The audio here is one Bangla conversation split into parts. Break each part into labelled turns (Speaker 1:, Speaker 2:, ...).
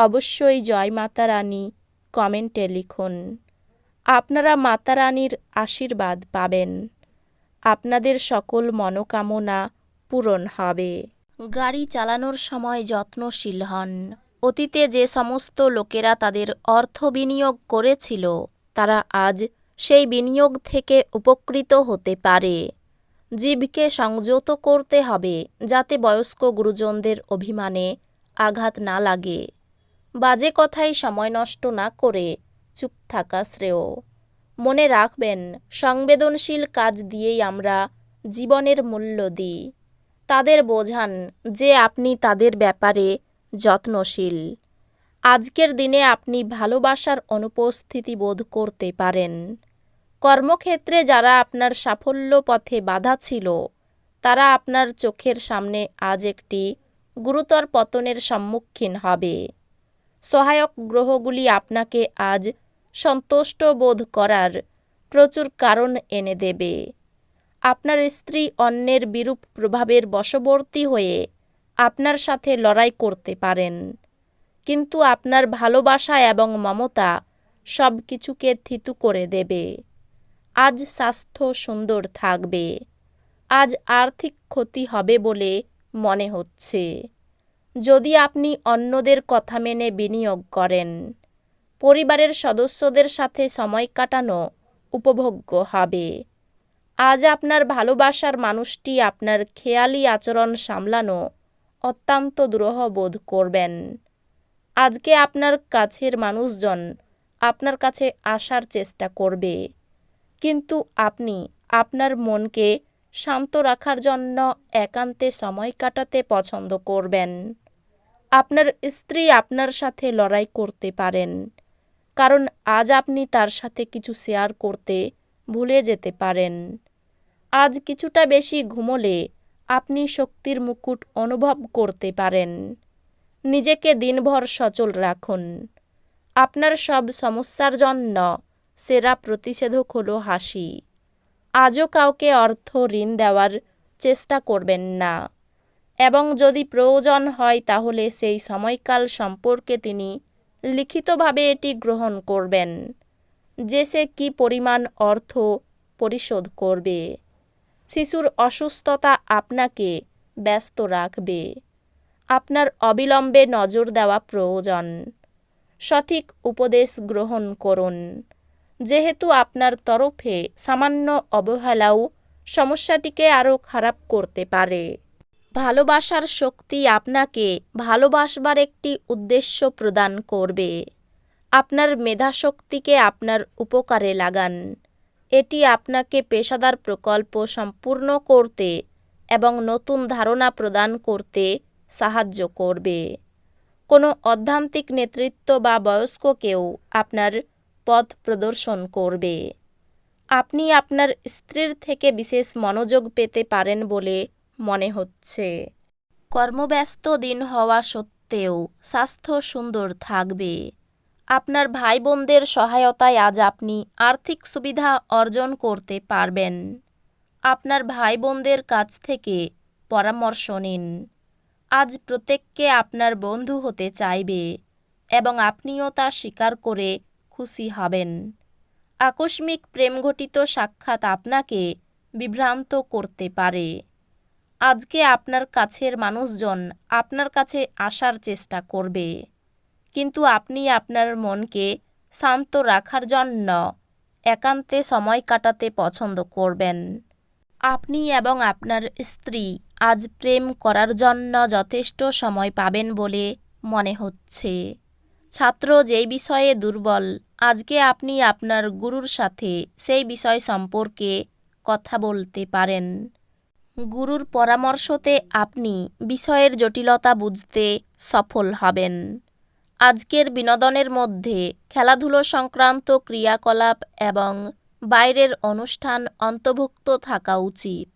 Speaker 1: অবশ্যই জয় মাতা রানী কমেন্টে লিখুন। আপনারা মাতা রানীর আশীর্বাদ পাবেন। আপনাদের সকল মনোকামনা পূরণ হবে। গাড়ি চালানোর সময় যত্নশীল হন। অতীতে যে সমস্ত লোকেরা তাদের অর্থ বিনিয়োগ করেছিল, তারা আজ সেই বিনিয়োগ থেকে উপকৃত হতে পারে। জীবকে সংযত করতে হবে যাতে বয়স্ক গুরুজনদের অভিমানে আঘাত না লাগে। বাজে কথায় সময় নষ্ট না করে চুপ থাকা শ্রেয়। মনে রাখবেন, সংবেদনশীল কাজ দিয়েই আমরা জীবনের মূল্য দিই। তাদের বোঝান যে আপনি তাদের ব্যাপারে যত্নশীল। আজকের দিনে আপনি ভালোবাসার অনুপস্থিতি বোধ করতে পারেন। কর্মক্ষেত্রে যারা আপনার সাফল্য পথে বাধা ছিল, তারা আপনার চোখের সামনে আজ একটি গুরুতর পতনের সম্মুখীন হবে। সহায়ক গ্রহগুলি আপনাকে আজ সন্তুষ্ট বোধ করার প্রচুর কারণ এনে দেবে। আপনার স্ত্রী অন্যের বিরূপ প্রভাবের বশবর্তী হয়ে আপনার সাথে লড়াই করতে পারেন। কিন্তু আপনার ভালোবাসা এবং মমতা সব কিছুকে থিতু করে দেবে। আজ স্বাস্থ্য সুন্দর থাকবে। আজ আর্থিক ক্ষতি হবে বলে মনে হচ্ছে। যদি আপনি অন্যদের কথা মেনে বিনিয়োগ করেন। পরিবারের সদস্যদের সাথে সময় কাটানো উপভোগ্য হবে। আজ আপনার ভালোবাসার মানুষটি আপনার খেয়ালি আচরণ সামলানো অত্যন্ত দ্রোহ বোধ করবেন। আজকে আপনার কাছের মানুষজন আপনার কাছে আসার চেষ্টা করবে। কিন্তু আপনি আপনার মনকে শান্ত রাখার জন্য একান্তে সময় কাটাতে পছন্দ করবেন। আপনার স্ত্রী আপনার সাথে লড়াই করতে পারেন। কারণ আজ আপনি তার সাথে কিছু শেয়ার করতে ভুলে যেতে পারেন। আজ কিছুটা বেশি ঘুমোলে আপনি শক্তির মুকুট অনুভব করতে পারেন। নিজেকে দিনভর সচল রাখুন। আপনার সব সমস্যার জন্য সেরা প্রতিষেধক হলো হাসি। আজও কাউকে অর্থ ঋণ দেওয়ার চেষ্টা করবেন না। এবং যদি প্রয়োজন হয়, তাহলে সেই সময়কাল সম্পর্কে তিনি লিখিতভাবে এটি গ্রহণ করবেন যে সে কী পরিমাণ অর্থ পরিশোধ করবে। শিশুর অসুস্থতা আপনাকে ব্যস্ত রাখবে। আপনার অবিলম্বে নজর দেওয়া প্রয়োজন। সঠিক উপদেশ গ্রহণ করুন। যেহেতু আপনার তরফে সামান্য অবহেলাও সমস্যাটিকে আরও খারাপ করতে পারে। ভালোবাসার শক্তি আপনাকে ভালোবাসবার একটি উদ্দেশ্য প্রদান করবে। আপনার মেধাশক্তিকে আপনার উপকারে লাগান। এটি আপনাকে পেশাদার প্রকল্প সম্পূর্ণ করতে এবং নতুন ধারণা প্রদান করতে সাহায্য করবে। কোনো অধ্যান্তিক নেতৃত্ব বা বয়স্ককেও আপনার পথ প্রদর্শন করবে। আপনি আপনার স্ত্রীর থেকে বিশেষ মনোযোগ পেতে পারেন বলে মনে হচ্ছে। কর্মব্যস্ত দিন হওয়া সত্ত্বেও স্বাস্থ্য সুন্দর থাকবে। আপনার ভাই বোনদের সহায়তায় আজ আপনি আর্থিক সুবিধা অর্জন করতে পারবেন। আপনার ভাই বোনদের কাছ থেকে পরামর্শ নিন। আজ প্রত্যেককে আপনার বন্ধু হতে চাইবে এবং আপনিও তা স্বীকার করে খুশি হবেন। আকস্মিক প্রেমঘটিত সাক্ষাৎ আপনাকে বিভ্রান্ত করতে পারে। আজকে আপনার কাছের মানুষজন আপনার কাছে আসার চেষ্টা করবে। কিন্তু আপনি আপনার মনকে শান্ত রাখার জন্য একান্তে সময় কাটাতে পছন্দ করবেন। আপনি এবং আপনার স্ত্রী আজ প্রেম করার জন্য যথেষ্ট সময় পাবেন বলে মনে হচ্ছে। ছাত্র যেই বিষয়ে দুর্বল আজকে আপনি আপনার গুরুর সাথে সেই বিষয় সম্পর্কে কথা বলতে পারেন। গুরুর পরামর্শতে আপনি বিষয়ের জটিলতা বুঝতে সফল হবেন। আজকের বিনোদনের মধ্যে খেলাধুলো সংক্রান্ত ক্রিয়াকলাপ এবং বাইরের অনুষ্ঠান অন্তর্ভুক্ত থাকা উচিত।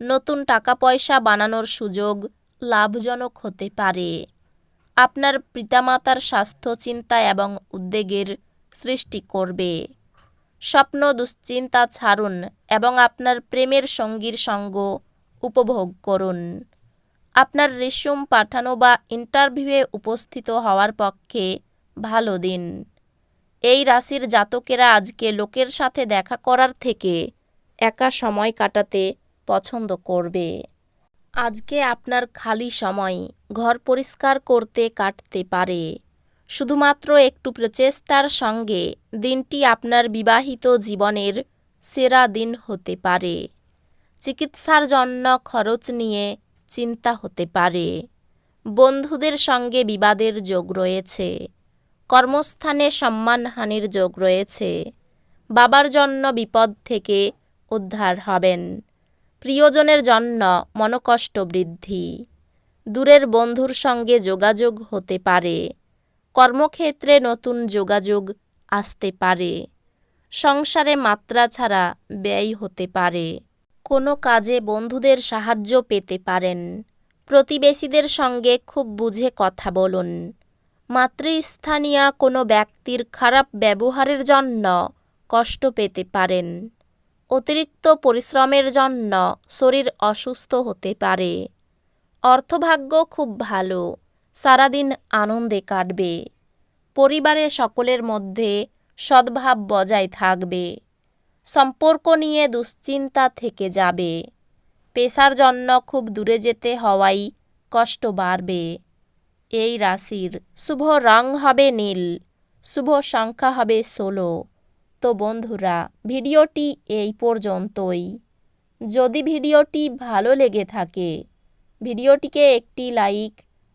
Speaker 1: নতুন টাকা পয়সা বানানোর সুযোগ লাভজনক হতে পারে। আপনার পিতামাতার স্বাস্থ্য, চিন্তা এবং উদ্বেগের সৃষ্টি করবে। স্বপ্ন দুশ্চিন্তা ছাড়ুন এবং আপনার প্রেমের সঙ্গীর সঙ্গ উপভোগ করুন। আপনার রেশম পাঠানো বা ইন্টারভিউয়ে উপস্থিত হওয়ার পক্ষে ভালো দিন। এই রাশির জাতকেরা আজকে লোকের সাথে দেখা করার থেকে একা সময় কাটাতে পছন্দ করবে। আজকে আপনার খালি সময় ঘর পরিষ্কার করতে কাটতে পারে। শুধুমাত্র একটু প্রচেষ্টার সঙ্গে দিনটি আপনার বিবাহিত জীবনের সেরা দিন হতে পারে। চিকিৎসার জন্য খরচ নিয়ে চিন্তা হতে পারে। বন্ধুদের সঙ্গে বিবাদের যোগ রয়েছে। কর্মস্থানে সম্মানহানির যোগ রয়েছে। বাবার জন্য বিপদ থেকে উদ্ধার হবেন। প্রিয়জনের জন্য মনকষ্ট বৃদ্ধি। দূরের বন্ধুর সঙ্গে যোগাযোগ হতে পারে। কর্মক্ষেত্রে নতুন যোগাযোগ আসতে পারে। সংসারে মাত্রা ছাড়া ব্যয় হতে পারে। কোনো কাজে বন্ধুদের সাহায্য পেতে পারেন। প্রতিবেশীদের সঙ্গে খুব বুঝে কথা বলুন। মাতৃস্থানীয় কোনো ব্যক্তির খারাপ ব্যবহারের জন্য কষ্ট পেতে পারেন। অতিরিক্ত পরিশ্রমের জন্য শরীর অসুস্থ হতে পারে। অর্থভাগ্য খুব ভালো। সারাদিন আনন্দে কাটবে। পরিবারের সকলের মধ্যে সদ্ভাব বজায় থাকবে। সম্পর্ক নিয়ে দুশ্চিন্তা থেকে যাবে। পেশার জন্য খুব দূরে যেতে হওয়াই কষ্ট বাড়বে। এই রাশির শুভ রং হবে নীল, শুভ সংখ্যা হবে ষোলো। তো বন্ধুরা, ভিডিওটি এই পর্যন্তই। যদি ভিডিওটি ভালো লেগে থাকে, ভিডিওটিকে একটি লাইক